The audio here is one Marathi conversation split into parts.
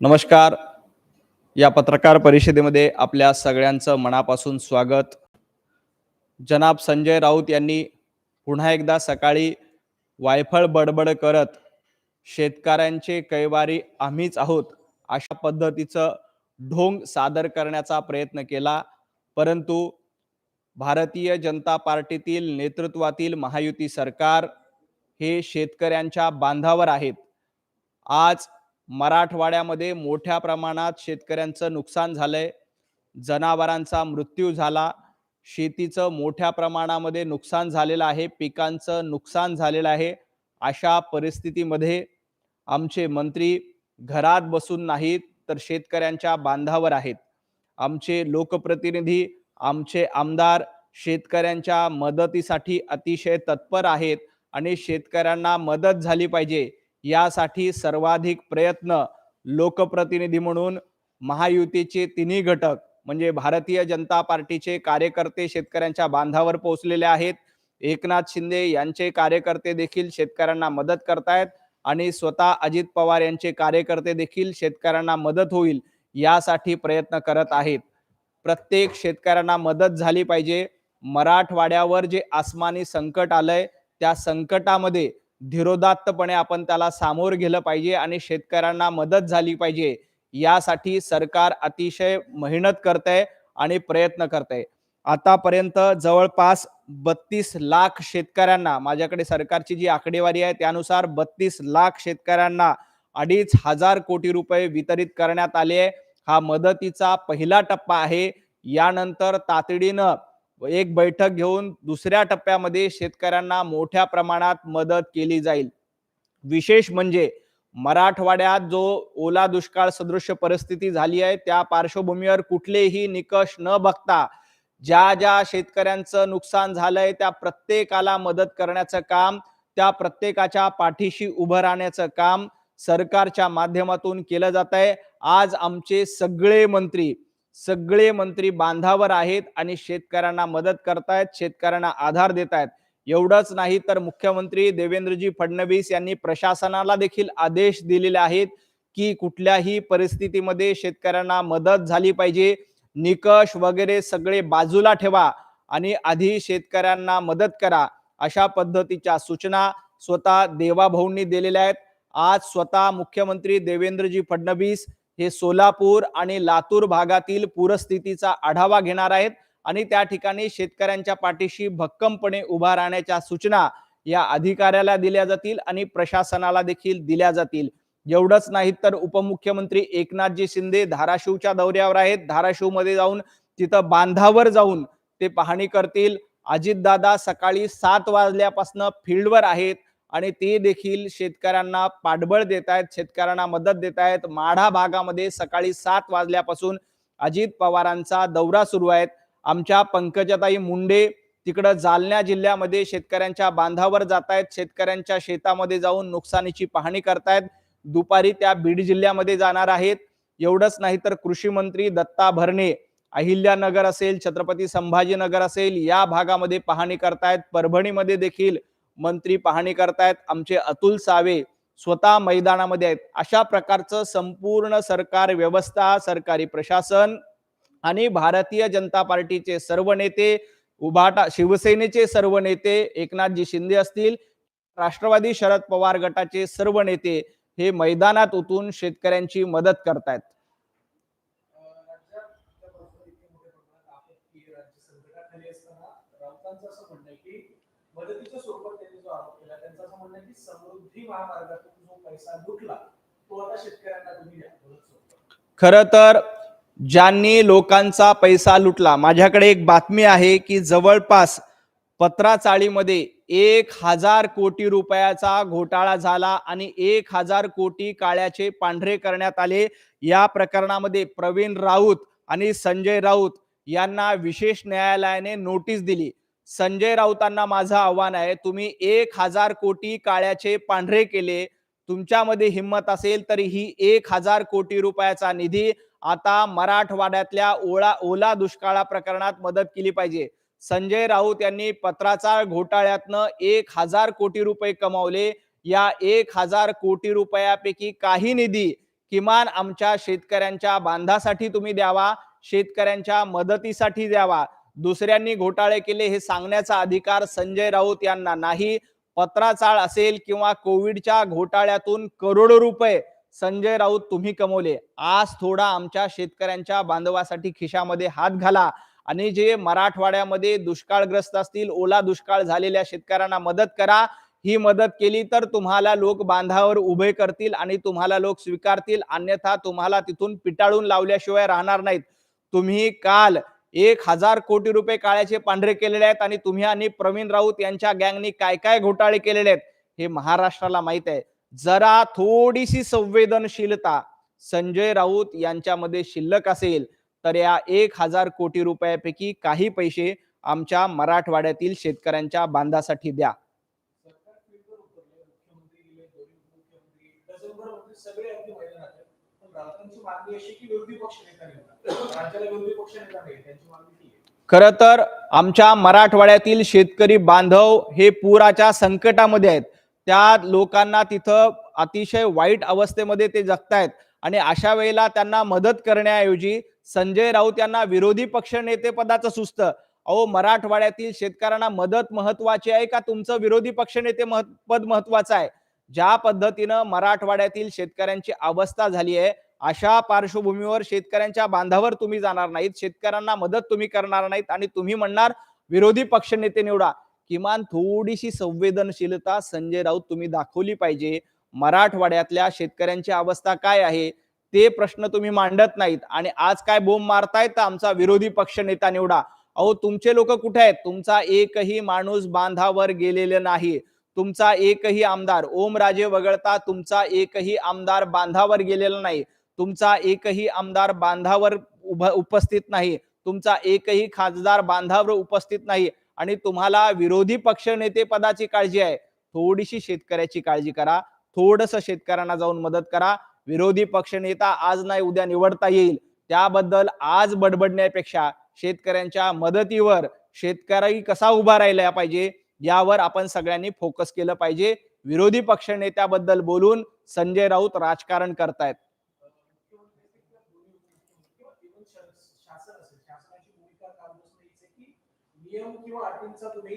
नमस्कार. या पत्रकार परिषदेमध्ये आपल्या सगळ्यांचं मनापासून स्वागत. जनाब संजय राऊत यांनी पुन्हा एकदा सकाळी वायफळ बडबड करत शेतकऱ्यांचे कैवारी आम्हीच आहोत अशा पद्धतीचं ढोंग सादर करण्याचा प्रयत्न केला. परंतु भारतीय जनता पार्टीतील नेतृत्वातील महायुती सरकार हे शेतकऱ्यांच्या बांधावर आहेत. आज मराठवाड्यामध्ये मोठ्या प्रमाणात शेतकऱ्यांचं नुकसान झालंय. जनावरांचा मृत्यू झाला. शेतीचं मोठ्या प्रमाणामध्ये नुकसान झालेलं आहे. पिकांचं नुकसान झालेलं आहे. अशा परिस्थितीमध्ये आमचे मंत्री घरात बसून नाहीत तर शेतकऱ्यांच्या बांधावर आहेत. आमचे लोकप्रतिनिधी आमचे आमदार शेतकऱ्यांच्या मदतीसाठी अतिशय तत्पर आहेत आणि शेतकऱ्यांना मदत झाली पाहिजे. यासाठी सर्वाधिक प्रयत्न लोकप्रतिनिधी म्हणून महायुतीचे तिन्ही घटक म्हणजे भारतीय जनता पार्टीचे कार्यकर्ते शेतकऱ्यांच्या बांधावर पोहोचलेले आहेत. एकनाथ शिंदे यांचे कार्यकर्ते देखील शेतकऱ्यांना मदत करतायत आणि स्वतः अजित पवार यांचे कार्यकर्ते देखील शेतकऱ्यांना मदत होईल यासाठी प्रयत्न करत आहेत. प्रत्येक शेतकऱ्यांना मदत झाली पाहिजे. मराठवाड्यावर जे आसमानी संकट आलंय त्या संकटामध्ये धीरोदात्तपणे आपण त्याला सामोर गेलं पाहिजे आणि शेतकऱ्यांना मदत झाली पाहिजे यासाठी सरकार अतिशय मेहनत करत आहे आणि प्रयत्न करत आहे आतापर्यंत जवळपास बत्तीस लाख शेतकऱ्यांना माझ्याकडे सरकारची जी आकडेवारी आहे त्यानुसार बत्तीस लाख शेतकऱ्यांना अडीच हजार कोटी रुपये वितरित करण्यात आले आहे. हा मदतीचा पहिला टप्पा आहे. यानंतर तातडीनं एक बैठक घेऊन दुसऱ्या टप्प्यामध्ये शेतकऱ्यांना मोठ्या प्रमाणात मदत केली जाईल. विशेष म्हणजे मराठवाड्यात जो ओला दुष्काळ सदृश्य परिस्थिती झाली आहे त्या पार्श्वभूमीवर कुठलेही निकष न बघता ज्या ज्या शेतकऱ्यांचं नुकसान झालंय त्या प्रत्येकाला मदत करण्याचं काम त्या प्रत्येकाच्या पाठीशी उभं राहण्याचं काम सरकारच्या माध्यमातून केलं जात आहे आज आमचे सगळे मंत्री सगळे मंत्री बांधावर आहेत आणि शेतकऱ्यांना मदत करतायत शेतकऱ्यांना आधार देत आहेत एवढंच नाही तर मुख्यमंत्री देवेंद्रजी फडणवीस यांनी प्रशासनाला देखील आदेश दिलेले आहेत की कुठल्याही परिस्थितीमध्ये शेतकऱ्यांना मदत झाली पाहिजे. निकष वगैरे सगळे बाजूला ठेवा आणि आधी शेतकऱ्यांना मदत करा अशा पद्धतीच्या सूचना स्वतः देवाभाऊंनी दिलेल्या आहेत. आज स्वतः मुख्यमंत्री देवेंद्रजी फडणवीस हे सोलापूर आणि लातूर भागातील पूरस्थितीचा आढावा घेणार आहेत. आणि त्या ठिकाणी शेतकऱ्यांच्या पाठीशी भक्कमपणे उभा राहण्याच्या सूचना या अधिकाऱ्याला दिल्या जातील आणि प्रशासनाला देखील दिल्या जातील. एवढंच नाही तर उपमुख्यमंत्री एकनाथजी शिंदे धाराशिवच्या दौऱ्यावर आहेत. धाराशिवमध्ये जाऊन तिथं बांधावर जाऊन ते पाहणी करतील. अजितदादा सकाळी सात वाजल्यापासून फील्डवर आहेत. आणि ते देखील शेतकऱ्यांना पाठबळ देत आहेत शेतकऱ्यांना मदत देत आहेत माढा भागामध्ये सकाळी सात वाजल्यापासून अजित पवारांचा दौरा सुरू आहे आमच्या पंकजाताई मुंडे तिकडं जालन्या जिल्ह्यामध्ये शेतकऱ्यांच्या बांधावर जात आहेत शेतकऱ्यांच्या शेतामध्ये जाऊन नुकसानीची पाहणी करतायत. दुपारी त्या बीड जिल्ह्यामध्ये जाणार आहेत. एवढंच नाही तर कृषी मंत्री दत्ता भरणे अहिल्यानगर असेल छत्रपती संभाजीनगर असेल या भागामध्ये पाहणी करतायत. परभणीमध्ये देखील मंत्री पाहणी करतायत. आमचे अतुल सावे स्वतः मैदानामध्ये आहेत. अशा प्रकारचं संपूर्ण सरकार व्यवस्था सरकारी प्रशासन आणि भारतीय जनता पार्टीचे सर्व नेते उभाटा शिवसेनेचे सर्व नेते एकनाथजी शिंदे असतील राष्ट्रवादी शरद पवार गटाचे सर्व नेते हे मैदानात उतून शेतकऱ्यांची मदत करतायत. राज्यात मदतीच्या स्वरूपात त्यांनी जो आरोप केला त्यांचं की समृद्धी महामार्गातून जो पैसा लुटला तो आता शेतकऱ्यांना तुम्ही द्या खर तर ज्यांनी लोकांचा पैसा लुटला माझ्याकडे एक बातमी आहे की जवळपास पत्राचाळीमध्ये एक हजार कोटी रुपयाचा घोटाळा झाला आणि एक हजार कोटी काळ्याचे पांढरे करण्यात आले. या प्रकरणामध्ये प्रवीण राऊत आणि संजय राऊत यांना विशेष न्यायालयाने नोटीस दिली. संजय राऊतांना माझं आव्हान आहे. तुम्ही एक हजार कोटी काळ्याचे पांढरे केले. तुमच्यामध्ये हिंमत असेल तरी ही एक हजार कोटी रुपयाचा निधी आता मराठवाड्यातल्या ओळा ओला दुष्काळा प्रकरणात मदत केली पाहिजे. संजय राऊत यांनी पत्राचार घोटाळ्यातनं एक हजार कोटी रुपये कमावले. या एक हजार कोटी रुपयापैकी काही निधी किमान आमच्या शेतकऱ्यांच्या बांधासाठी तुम्ही द्यावा शेतकऱ्यांच्या मदतीसाठी द्यावा. दुसऱ्यांनी घोटाळे केले हे सांगण्याचा अधिकार संजय राऊत यांना नाही. पत्राचाळ असेल किंवा कोविडच्या घोटाळ्यातून करोडो रुपये संजय राऊत तुम्ही कमवले. आज थोडा आमच्या शेतकऱ्यांच्या बांधवासाठी खिशामध्ये हात घाला आणि जे मराठवाड्यामध्ये दुष्काळग्रस्त असतील ओला दुष्काळ झालेल्या शेतकऱ्यांना मदत करा. ही मदत केली तर तुम्हाला लोक बांधावर उभे करतील आणि तुम्हाला लोक स्वीकारतील. अन्यथा तुम्हाला तिथून पिटाळून लावल्याशिवाय राहणार नाहीत. तुम्ही काल एक हजार कोटी रुपये काळ्याचे पांढरे केलेले आहेत आणि तुम्ही आणि प्रवीण राऊत यांच्या गँगनी काय काय घोटाळे केलेले आहेत हे महाराष्ट्राला माहीत आहे. जरा थोडीशी संवेदनशीलता संजय राऊत यांच्यामध्ये शिल्लक असेल तर या एक हजार कोटी रुपयापैकी काही पैसे आमच्या मराठवाड्यातील शेतकऱ्यांच्या बांधासाठी द्या. सगळे खर तर आमच्या मराठवाड्यातील शेतकरी बांधव हे पुराच्या संकटामध्ये आहेत. त्या लोकांना तिथं अतिशय वाईट अवस्थेमध्ये ते जगतायत आणि अशा वेळेला त्यांना मदत करण्याऐवजी संजय राऊत यांना विरोधी पक्ष नेते पदाचं सुस्त अहो मराठवाड्यातील शेतकऱ्यांना मदत महत्वाची आहे का? तुमचं विरोधी पक्ष नेते पद महत्वाचं आहे. ज्या पद्धतीनं मराठवाड्यातील शेतकऱ्यांची अवस्था झाली आहे अशा पार्श्वभूमीवर शेतकऱ्यांच्या बांधावर तुम्ही जाणार नाहीत. शेतकऱ्यांना मदत तुम्ही करणार नाहीत आणि तुम्ही म्हणणार विरोधी पक्ष नेते निवडा. किमान थोडीशी संवेदनशीलता संजय राऊत तुम्ही दाखवली पाहिजे. मराठवाड्यातल्या शेतकऱ्यांची अवस्था काय आहे? ते प्रश्न तुम्ही मांडत नाहीत. आणि आज काय बोंब मारतायत तर आमचा विरोधी पक्ष नेता निवडा. अहो तुमचे लोक कुठे आहेत? तुमचा एकही माणूस बांधावर गेलेले नाही. तुमचा एकही आमदार ओमराजे वगळता तुमचा एकही आमदार बांधावर गेलेला नाही. तुमचा एकही आमदार बांधावर उभ उपस्थित नाही. तुमचा एकही खासदार बांधावर उपस्थित नाही. आणि तुम्हाला विरोधी पक्ष नेते पदाची काळजी आहे. थोडीशी शेतकऱ्याची काळजी करा. थोडस शेतकऱ्यांना जाऊन मदत करा. विरोधी पक्ष नेता आज नाही उद्या निवडता येईल. त्याबद्दल आज बडबडण्यापेक्षा शेतकऱ्यांच्या मदतीवर शेतकरी कसा उभा राहिला पाहिजे यावर आपण सगळ्यांनी फोकस केलं पाहिजे. विरोधी पक्ष नेत्याबद्दल बोलून संजय राऊत राजकारण करतायत मुख्यमंत्री असतील किंवा दोन्ही उपमुख्यमंत्री किंवा even श- शासन असेल शासनाची भूमिका कायमच हीच आहे की नियम किंवा अटींचा तुम्ही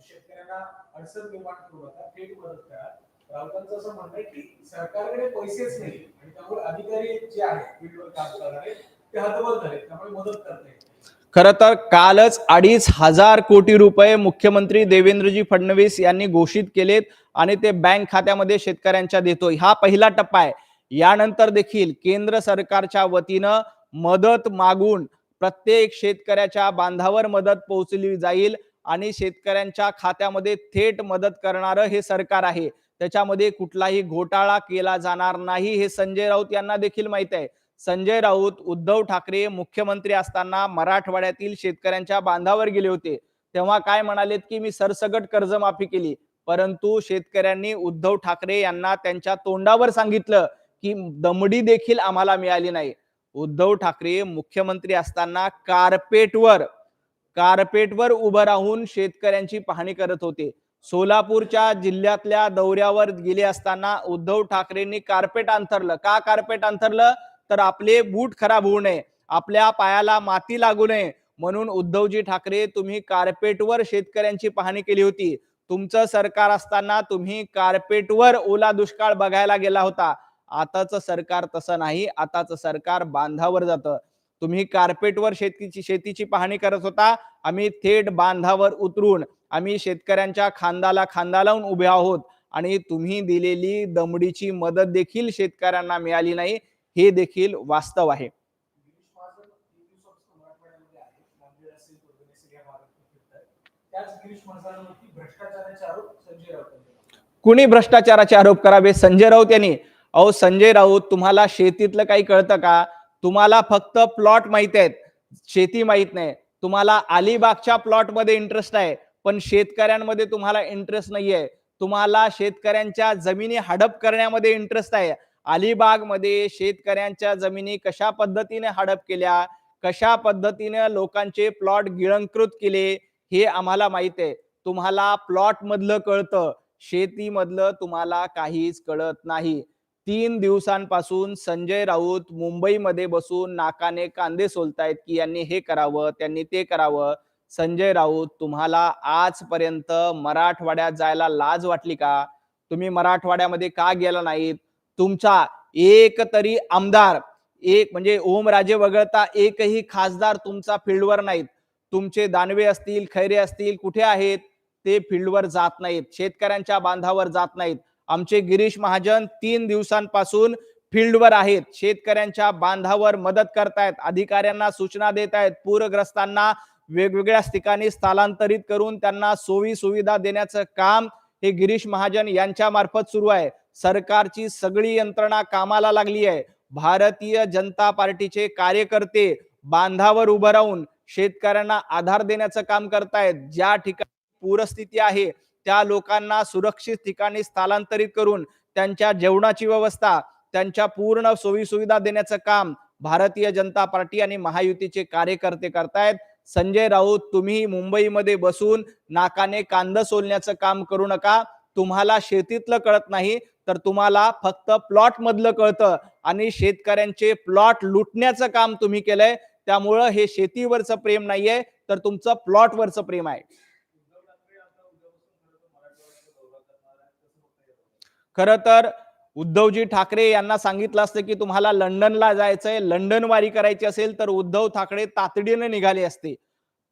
शेतकऱ्यांना अडचण निर्माण करू नका थेट मदत करा. राऊतांचं असं म्हणणं आहे की सरकारकडे पैसेच नाही आणि त्यामुळे अधिकारी जे आहेत फील्डवर काम करणारे ते हतबल झाले त्यामुळे मदत करता येईल खर तर कालच अडीच हजार कोटी रुपये मुख्यमंत्री देवेंद्रजी फडणवीस यांनी घोषित केलेत आणि ते बँक खात्यामध्ये शेतकऱ्यांच्या देतो हा पहिला टप्पा आहे. यानंतर देखील केंद्र सरकारच्या वतीनं मदत मागून प्रत्येक शेतकऱ्याच्या बांधावर मदत पोहोचली जाईल आणि शेतकऱ्यांच्या खात्यामध्ये थेट मदत करणारं हे सरकार आहे. त्याच्यामध्ये कुठलाही घोटाळा केला जाणार नाही हे संजय राऊत यांना देखील माहीत आहे. संजय राऊत उद्धव ठाकरे मुख्यमंत्री असताना मराठवाड्यातील शेतकऱ्यांच्या बांधावर गेले होते. तेव्हा काय म्हणालेत की मी सरसगट कर्जमाफी केली. परंतु शेतकऱ्यांनी उद्धव ठाकरे यांना त्यांच्या तोंडावर सांगितलं की दमडी देखील आम्हाला मिळाली नाही. उद्धव ठाकरे मुख्यमंत्री असताना कार्पेटवर कार्पेटवर उभं राहून शेतकऱ्यांची पाहणी करत होते. सोलापूरच्या जिल्ह्यातल्या दौऱ्यावर गेले असताना उद्धव ठाकरेंनी कार्पेट अंथरलं. का कार्पेट अंथरलं? तर आपले बूट खराब होऊ नये आपल्या पायाला माती लागू नये म्हणून उद्धवजी ठाकरे तुम्ही कार्पेटवर शेतकऱ्यांची पाहणी केली होती. तुमचं सरकार असताना तुम्ही कार्पेटवर ओला दुष्काळ बघायला गेला होता. आताचं सरकार तसं नाही आताचं सरकार बांधावर जातं. तुम्ही कार्पेटवर शेतीची शेतीची पाहणी करत होता आम्ही थेट बांधावर उतरून आम्ही शेतकऱ्यांच्या खांदाला खांदा लावून उभे आहोत आणि तुम्ही दिलेली दमडीची मदत देखील शेतकऱ्यांना मिळाली नाही हे देखील वास्तव आहे. कुणी भ्रष्टाचाराचे आरोप करावे संजय राऊत यांनी अहो संजय राऊत तुम्हाला शेतीतलं काही कळतं का? तुम्हाला फक्त प्लॉट माहीत आहेत. शेती माहीत नाही. तुम्हाला अलिबागच्या प्लॉटमध्ये इंटरेस्ट आहे पण शेतकऱ्यांमध्ये तुम्हाला इंटरेस्ट नाहीये. तुम्हाला शेतकऱ्यांच्या जमिनी हडप करण्यामध्ये इंटरेस्ट आहे. अलिबागमध्ये शेतकऱ्यांच्या जमिनी कशा पद्धतीने हडप केल्या? कशा पद्धतीने लोकांचे प्लॉट गिळंकृत केले? हे आम्हाला माहीत आहे. तुम्हाला प्लॉट मधलं कळतं. शेतीमधलं तुम्हाला काहीच कळत नाही. तीन दिवसांपासून संजय राऊत मुंबईमध्ये बसून नाकाने कांदे सोलतायत की यांनी हे करावं त्यांनी ते करावं. संजय राऊत तुम्हाला आजपर्यंत मराठवाड्यात जायला लाज वाटली का? तुम्ही मराठवाड्यामध्ये का गेला नाहीत? तुमचा एक तरी आमदार एक म्हणजे ओमराजे वगळता एकही खासदार तुमचा फील्डवर नाहीत. तुमचे दानवे असतील खैरे असतील कुठे आहेत? ते फील्डवर जात नाहीत. शेतकऱ्यांच्या बांधावर जात नाहीत. आमचे गिरीश महाजन तीन दिवसांपासून फील्डवर आहेत. शेतकऱ्यांच्या बांधावर मदत करतायत अधिकाऱ्यांना सूचना देत आहेत पूरग्रस्तांना वेगवेगळ्या ठिकाणी स्थलांतरित करून त्यांना सोयी सुविधा देण्याचं काम हे गिरीश महाजन यांच्या मार्फत सुरू आहे. सरकारची सगळी यंत्रणा कामाला लागली आहे. भारतीय जनता पार्टीचे कार्यकर्ते बांधावर उभं राहून शेतकऱ्यांना आधार देण्याचं काम करतायत. ज्या ठिकाणी पूरस्थिती आहे त्या लोकांना सुरक्षित ठिकाणी स्थलांतरित करून त्यांच्या जेवणाची व्यवस्था त्यांच्या पूर्ण सोयीसुविधा देण्याचं काम भारतीय जनता पार्टी आणि महायुतीचे कार्यकर्ते करतायत. संजय राऊत तुम्ही मुंबईमध्ये बसून नाकाने कांद सोलण्याचं काम करू नका. तुम्हाला शेतीतलं कळत नाही तर तुम्हाला फक्त प्लॉट मधलं कळतं आणि शेतकऱ्यांचे प्लॉट लुटण्याचं काम तुम्ही केलंय. त्यामुळं हे शेतीवरचं प्रेम नाहीये तर तुमचं प्लॉटवरचं प्रेम आहे उद्धव ठाकरे आता उद्यापासून खरं तर मराठवाड्याचा दौरा करणार आहेत कसं बघताय याला? खरं तर उद्धवजी ठाकरे यांना सांगितलं असतं की तुम्हाला लंडनला जायचंय लंडन वारी करायची असेल तर उद्धव ठाकरे तातडीने निघाले असते.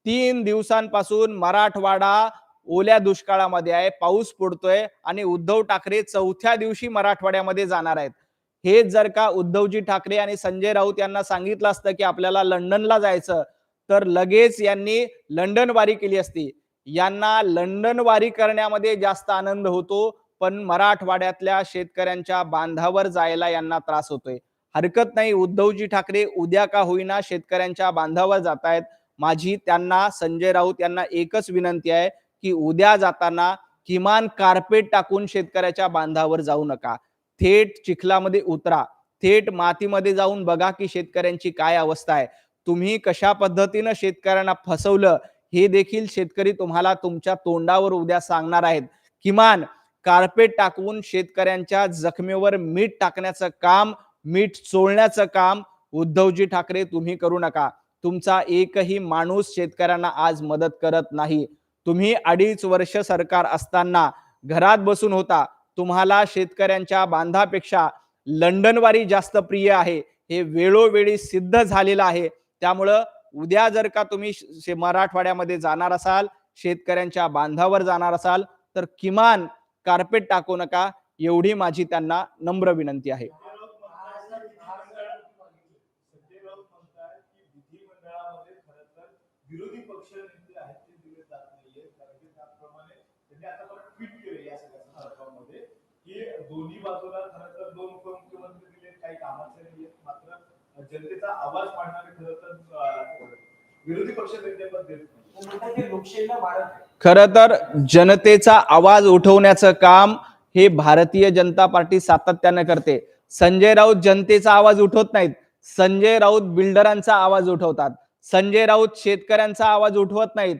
तीन दिवसांपासून मराठवाडा ओल्या दुष्काळामध्ये आहे पाऊस पडतोय आणि उद्धव ठाकरे चौथ्या दिवशी मराठवाड्यामध्ये जाणार आहेत. हेच जर का उद्धवजी ठाकरे आणि संजय राऊत यांना सांगितलं असतं की आपल्याला लंडनला जायचं तर लगेच यांनी लंडन वारी केली असती. यांना लंडन वारी करण्यामध्ये जास्त आनंद होतो. पण मराठवाड्यातल्या शेतकऱ्यांच्या बांधावर जायला यांना त्रास होतोय. हरकत नाही उद्धवजी ठाकरे उद्या का होईना शेतकऱ्यांच्या बांधावर जात आहेत माझी त्यांना संजय राऊत यांना एकच विनंती आहे की उद्या जाताना किमान कार्पेट टाकून शेतकऱ्याच्या बांधावर जाऊ नका. थेट चिखलामध्ये उतरा. थेट मातीमध्ये जाऊन बघा की शेतकऱ्यांची काय अवस्था आहे. तुम्ही कशा पद्धतीनं शेतकऱ्यांना फसवलं हे देखील शेतकरी तुम्हाला तुमच्या तोंडावर उद्या सांगणार आहेत. किमान कार्पेट टाकून शेतकऱ्यांच्या जखमेवर मीठ टाकण्याचं काम मीठ चोळण्याचं काम उद्धवजी ठाकरे तुम्ही करू नका. तुमचा एकही माणूस शेतकऱ्यांना आज मदत करत नाही. तुम्ही अडीच वर्ष सरकार असताना घरात बसून होता. तुम्हाला शेतकऱ्यांच्या बांधापेक्षा लंडनवारी जास्त प्रिय आहे. हे वेळोवेळी सिद्ध झालेलं आहे. त्यामुळं उद्या जर का तुम्ही श- शे- मराठवाड्यामध्ये जाणार असाल शेतकऱ्यांच्या बांधावर जाणार असाल तर किमान कार्पेट टाकू नका. एवढी माझी त्यांना नम्र विनंती आहे. दोन्ही बाजूला तर दोन उपमुख्यमंत्री दिले काही कामाचे मात्र जनतेचा आवाज मांडणारे खरं तर विरोधी पक्ष नेते पण देत नाही. खर तर जनतेचा आवाज उठवण्याचं काम हे भारतीय जनता पार्टी सातत्यानं करते. संजय राऊत जनतेचा आवाज उठवत नाहीत. संजय राऊत बिल्डरांचा आवाज उठवतात. संजय राऊत शेतकऱ्यांचा आवाज उठवत नाहीत.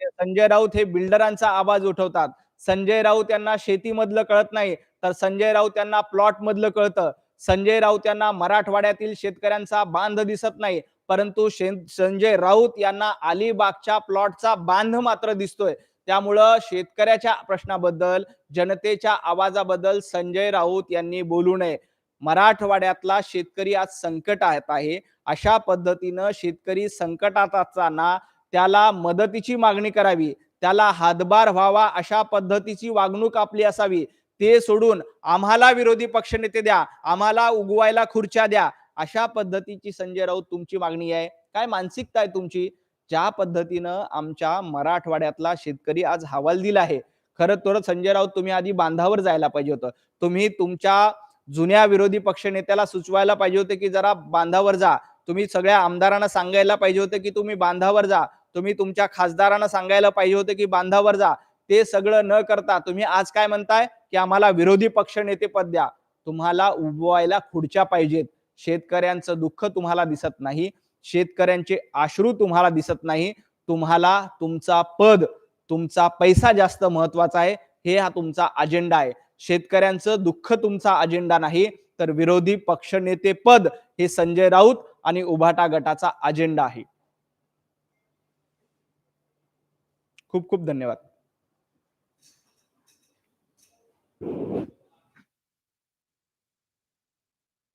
संजय राऊत हे बिल्डरांचा आवाज उठवतात. संजय राऊत यांना शेतीमधलं कळत नाही तर संजय राऊत यांना प्लॉट मधलं कळतं. संजय राऊत यांना मराठवाड्यातील शेतकऱ्यांचा बांध दिसत नाही. परंतु संजय राऊत यांना अलिबागच्या प्लॉटचा बांध मात्र दिसतोय. त्यामुळं शेतकऱ्याच्या प्रश्नाबद्दल जनतेच्या आवाजाबद्दल संजय राऊत यांनी बोलू नये. मराठवाड्यातला शेतकरी आज संकटात आहे. अशा पद्धतीनं शेतकरी संकटात असताना त्याला मदतीची मागणी करावी. त्याला हातभार व्हावा अशा पद्धतीची वागणूक आपली असावी. ते सोडून आम्हाला विरोधी पक्षनेते द्या. आम्हाला उगवायला खुर्च्या द्या. अशा पद्धतीची संजय राऊत तुमची मागणी आहे? काय मानसिकता आहे तुमची? ज्या पद्धतीनं आमच्या मराठवाड्यातला शेतकरी आज हवाल दिला आहे. खरं तर संजय राऊत तुम्ही आधी बांधावर जायला पाहिजे होतं. तुम्ही तुमच्या जुन्या विरोधी पक्ष नेत्याला सुचवायला पाहिजे होते की जरा बांधावर जा. तुम्ही सगळ्या आमदारांना सांगायला पाहिजे होते की तुम्ही बांधावर जा. तुम्ही तुमच्या खासदारांना सांगायला पाहिजे होते की बांधावर जा. ते सगळं न करता तुम्ही आज काय म्हणताय? की आम्हाला विरोधी पक्ष नेते पद द्या. तुम्हाला उभवायला खुर्च्या पाहिजेत. शेतकऱ्यांचं दुःख तुम्हाला दिसत नाही शेतकऱ्यांचे आश्रू तुम्हाला दिसत नाही तुम्हाला तुमचा पद तुमचा पैसा जास्त महत्त्वाचा आहे हे हा तुमचा अजेंडा आहे. शेतकऱ्यांचं दुःख तुमचा अजेंडा नाही तर विरोधी पक्षनेते पद हे संजय राऊत आणि उभाटा गटाचा अजेंडा आहे. खूप खूप धन्यवाद.